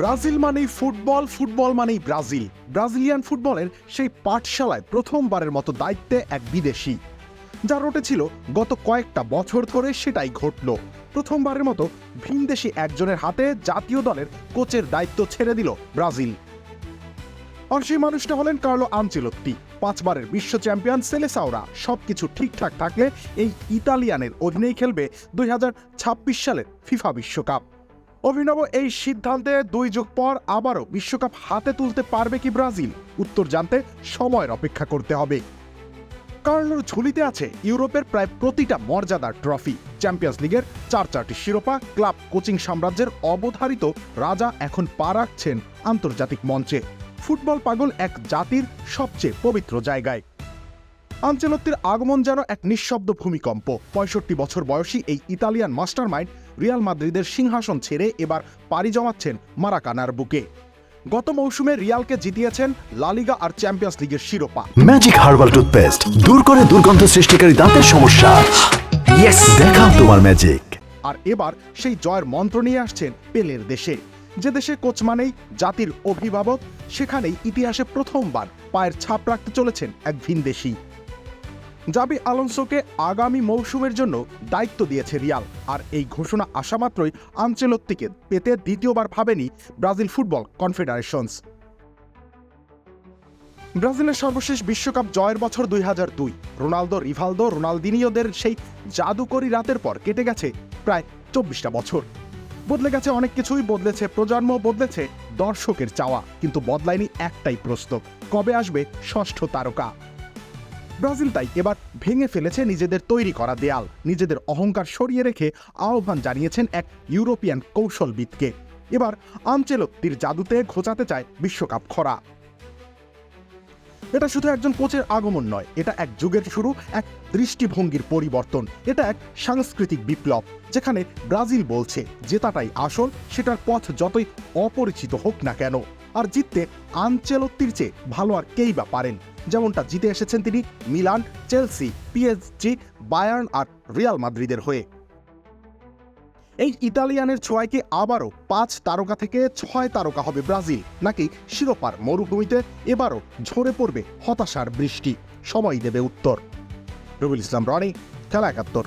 Brazil মানেই football football মানেই Brazil. Brazilian ফুটবলের সেই পাঠশালায় প্রথমবারের মতো দায়িত্বে এক বিদেশি। যা রটেছিল গত কয়েকটা বছর ধরে সেটাই ঘটল। প্রথমবারের মতো ভিনদেশি একজনের হাতে জাতীয় দলের কোচের দায়িত্ব ছেড়ে দিল ব্রাজিল। আর সেই মানুষটা হলেন কার্লো আনচেলত্তি পাঁচবারের বিশ্ব চ্যাম্পিয়ন সেলেসাওরা সব কিছু ঠিকঠাক থাকলে এই ইতালিয়ানের অধীনেই খেলবে দুই হাজার ছাব্বিশ সালের ফিফা বিশ্বকাপ। অভিনব এই সিদ্ধান্তে দুই যুগ পর আবারও বিশ্বকাপ হাতে তুলতে পারবে কি ব্রাজিল? উত্তর জানতে সময়ের অপেক্ষা করতে হবে। কার্লোর ঝুলিতে আছে ইউরোপের প্রায় প্রতিটা মর্যাদার ট্রফি। চ্যাম্পিয়ন্স লিগের চার চারটি শিরোপা, ক্লাব কোচিং সাম্রাজ্যের অবধারিত রাজা এখন পা রাখছেন আন্তর্জাতিক মঞ্চে। ফুটবল পাগল এক জাতির সবচেয়ে পবিত্র জায়গায়। আঞ্চলত্তির আগমন যেন এক নিঃশব্দ ভূমিকম্প। পঁয়ষট্টি বছর বয়সী এই ইতালিয়ান মাস্টারমাইন্ড রিয়াল মাদ্রিদের সিংহাসন ছেড়ে এবার পাড়ি জমাচ্ছেন মারাকানার বুকে। গত মৌসুমে রিয়ালকে জিতিয়েছেন লালিগা আর চ্যাম্পিয়ন্স লিগের শিরোপা। ম্যাজিক হার্বাল টুথপেস্ট দূর করে দুর্গন্ধ সৃষ্টিকারী দাঁতের সমস্যা। ইয়েস দেখাও তোমার ম্যাজিক। আর এবার সেই জয়ের মন্ত্র নিয়ে আসছেন পেলের দেশে। যে দেশে কোচ মানেই জাতির অভিভাবক সেখানেই ইতিহাসে প্রথমবার পায়ের ছাপ রাখতে চলেছেন এক ভিনদেশি। জাবি আলোনসোকে আগামী মৌসুমের জন্য দায়িত্ব দিয়েছে রিয়াল। আর এই ঘোষণা আসা মাত্রই আঞ্চেলত্তিকে পেতে দ্বিতীয়বার ভাবেনি ব্রাজিল ফুটবল কনফেডারেশনস। ব্রাজিলের সর্বশেষ বিশ্বকাপ জয়ের বছর দুই হাজার দুই। রোনালদো, রিভালদো, রোনালদিনিওদের সেই জাদুকরী রাতের পর কেটে গেছে প্রায় চব্বিশটা বছর। বদলে গেছে অনেক কিছুই, বদলেছে প্রজন্ম, বদলেছে দর্শকের চাওয়া, কিন্তু বদলায়নি একটাই প্রশ্ন, কবে আসবে ষষ্ঠ তারকা? ব্রাজিল তাই এবার ভেঙে ফেলেছে নিজেদের তৈরি করা দেয়াল। নিজেদের অহংকার সরিয়ে রেখে আহ্বান জানিয়েছেন এক ইউরোপিয়ান কৌশলবিদকে। এবার আঞ্চেলত্তির জাদুতে ঘোচাতে চায় বিশ্বকাপ খরা। এটা শুধু একজন কোচের আগমন নয়, এটা এক যুগের শুরু, এক দৃষ্টিভঙ্গির পরিবর্তন, এটা এক সাংস্কৃতিক বিপ্লব, যেখানে ব্রাজিল বলছে জেতাটাই আসল, সেটার পথ যতই অপরিচিত হোক না কেন। আর জিততে আনচেলত্তির চেয়ে ভালো আর কেই বা পারেন? যেমনটা জিতে এসেছেন তিনি মিলান, চেলসি, পিএসজি, বায়ার্ন আর রিয়াল মাদ্রিদের হয়ে। এই ইতালিয়ানের ছোঁয়াকে আবারও পাঁচ তারকা থেকে ছয় তারকা হবে ব্রাজিল, নাকি শিরোপার মরুভূমিতে এবারও ঝরে পড়বে হতাশার বৃষ্টি। সময় দেবে উত্তর। রবিল ইসলাম, রনি, খেলা একাত্তর।